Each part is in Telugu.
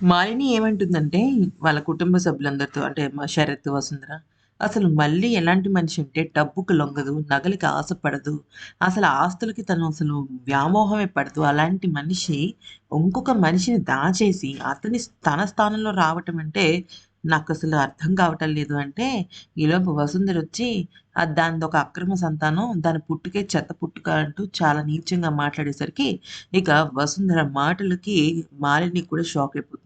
మాలిని ఏమంటుందంటే వాళ్ళ కుటుంబ సభ్యులందరితో అంటే మా శరత్ వసుంధర అసలు మళ్ళీ ఎలాంటి మనిషి అంటే డబ్బుకు లొంగదు నగలకి ఆశపడదు అసలు ఆస్తులకి తను అసలు వ్యామోహమే పడదు. అలాంటి మనిషి ఇంకొక మనిషిని దాచేసి అతని తన స్థానంలో రావటం అంటే నాకు అసలు అర్థం కావటం లేదు అంటే ఈలోపు వసుంధర వచ్చి దాని ఒక అక్రమ సంతానం దాని పుట్టుకే చెత్త పుట్టుక అంటూ చాలా నీచంగా మాట్లాడేసరికి ఇక వసుంధర మాటలకి మాలిని కూడా షాక్ అయిపోతుంది.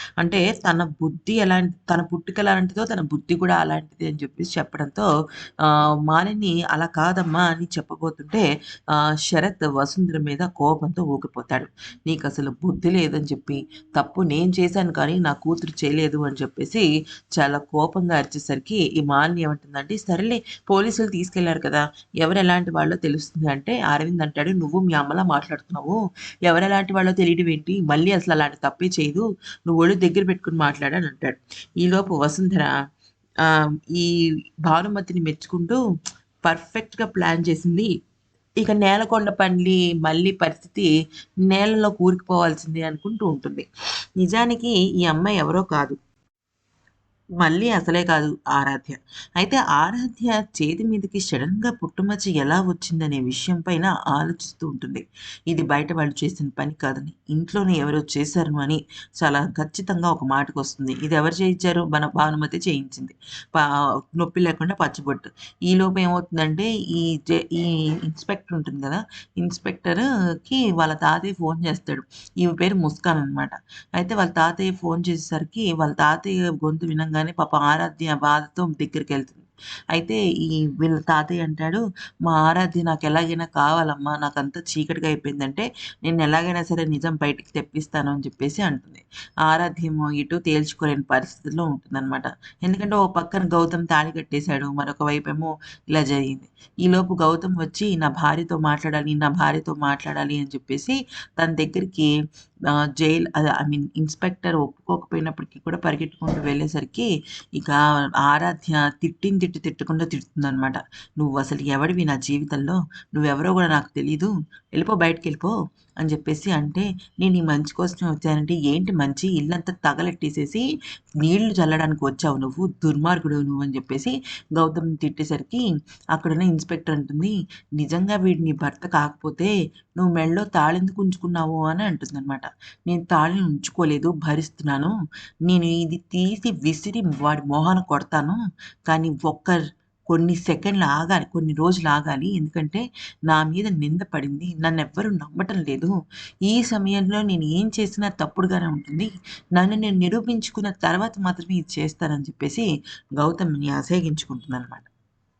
అంటే తన బుద్ధి ఎలాంటి తన పుట్టుక ఎలాంటిదో తన బుద్ధి కూడా అలాంటిది అని చెప్పేసి చెప్పడంతో ఆ, మాలిని అలా కాదమ్మా అని చెప్పబోతుంటే ఆ, శరత్ వసుంధర మీద కోపంతో ఊగిపోతాడు. నీకు అసలు బుద్ధి లేదని చెప్పి తప్పు నేను చేశాను కానీ నా కూతురు చేయలేదు అని చెప్పేసి చాలా కోపంగా అరిచేసరికి ఈ మాలిని ఏమంటుందంటే సరేలే పోలీసులు తీసుకెళ్ళారు కదా ఎవరు ఎలాంటి వాళ్ళో తెలుస్తుంది అంటే అరవింద్ అంటాడు నువ్వు మీ అమ్మలా మాట్లాడుతున్నావు. ఎవరు ఎలాంటి వాళ్ళో తెలియడం ఏంటి? మళ్ళీ అసలు అలాంటి తప్పే చేయదు. నువ్వు ఒళ్ళు దగ్గర పెట్టుకుని మాట్లాడని అంటాడు. ఈలోపు వసుంధర ఆ, ఈ భానుమతిని మెచ్చుకుంటూ పర్ఫెక్ట్గా ప్లాన్ చేసింది. ఇక నేలకొండ పండ్లి మళ్ళీ పరిస్థితి నేలలో కూరుకుపోవాల్సిందే అనుకుంటూ ఉంటుంది. నిజానికి ఈ అమ్మాయి ఎవరో కాదు. మళ్ళీ అసలే కాదు ఆరాధ్య. అయితే ఆరాధ్య చేతి మీదకి సడన్గా పుట్టుమచ్చ ఎలా వచ్చిందనే విషయం పైన ఆలోచిస్తూ ఉంటుంది. ఇది బయట వాళ్ళు చేసిన పని కాదని ఇంట్లోనే ఎవరో చేశారు అని చాలా ఖచ్చితంగా ఒక మాటకు వస్తుంది. ఇది ఎవరు చేయించారు మన భానుమతి చేయించింది. పా నొప్పి లేకుండా పచ్చబొట్టు. ఈ లోపు ఏమవుతుందంటే ఈ ఈ ఇన్స్పెక్టర్ ఉంటుంది కదా ఇన్స్పెక్టర్కి వాళ్ళ తాతయ్య ఫోన్ చేస్తాడు. ఈమె పేరు ముస్కాన్ అనమాట అయితే వాళ్ళ తాతయ్య ఫోన్ చేసేసరికి వాళ్ళ తాతయ్య గొంతు వినంగానే పాప ఆరాధ్య బాధతో దగ్గరికి వెళ్తుంది అయితే ఈ వీళ్ళ తాతయ్య అంటాడు మా ఆరాధ్య నాకు ఎలాగైనా కావాలమ్మా నాకు అంతా చీకటిగా అయిపోయిందంటే నేను ఎలాగైనా సరే నిజం బయటికి తెప్పిస్తాను అని చెప్పేసి అంటుంది. ఆరాధ్యమో ఇటు తేల్చుకోలేని పరిస్థితిలో ఉంటుందన్నమాట. ఎందుకంటే ఓ పక్కన గౌతమ్ తాళి కట్టేశాడు మరొక వైపు ఏమో ఇలా జరిగింది. ఈలోపు గౌతమ్ వచ్చి నా భార్యతో మాట్లాడాలి నా భార్యతో మాట్లాడాలి అని చెప్పేసి తన దగ్గరికి జైల్ ఐ మీన్ ఇన్స్పెక్టర్ ఒప్పుకోకపోయినప్పటికీ కూడా పరిగెట్టుకుంటూ వెళ్ళేసరికి ఇక ఆరాధ్య తిట్టిన తిట్టి తిట్టకుండా తిడుతుందనమాట నువ్వు అసలు ఎవడివి నా జీవితంలో? నువ్వెవరో కూడా నాకు తెలీదు. వెళ్ళిపో బయటకు వెళ్ళిపో. అని చెప్పేసి అంటే నేను ఈ మంచి కోసం వచ్చానంటే ఏంటి మంచి? ఇల్లంతా తగలెట్టేసేసి నీళ్ళు చల్లడానికి వచ్చావు నువ్వు దుర్మార్గుడు నువ్వు అని చెప్పేసి గౌతమ్ తిట్టేసరికి అక్కడున్న ఇన్స్పెక్టర్ అంటుంది నిజంగా వీడు నీ భర్త కాకపోతే నువ్వు మెళ్ళో తాళెందుకు ఉంచుకున్నావు అని అంటుందన్నమాట. నేను తాళిని ఉంచుకోలేదు భరిస్తున్నాను. నేను ఇది తీసి విసిరి వాడి మోహన కొడతాను. కానీ ఒక్క కొన్ని సెకండ్లు ఆగాలి కొన్ని రోజులు ఆగాలి. ఎందుకంటే నా మీద నింద పడింది. నన్ను ఎవ్వరూ నమ్మటం లేదు. ఈ సమయంలో నేను ఏం చేసినా తప్పుడుగానే ఉంటుంది. నన్ను నేను నిరూపించుకున్న తర్వాత మాత్రమే ఇది చేస్తానని చెప్పేసి గౌతమ్ని అసహ్యించుకుంటుంది అనమాట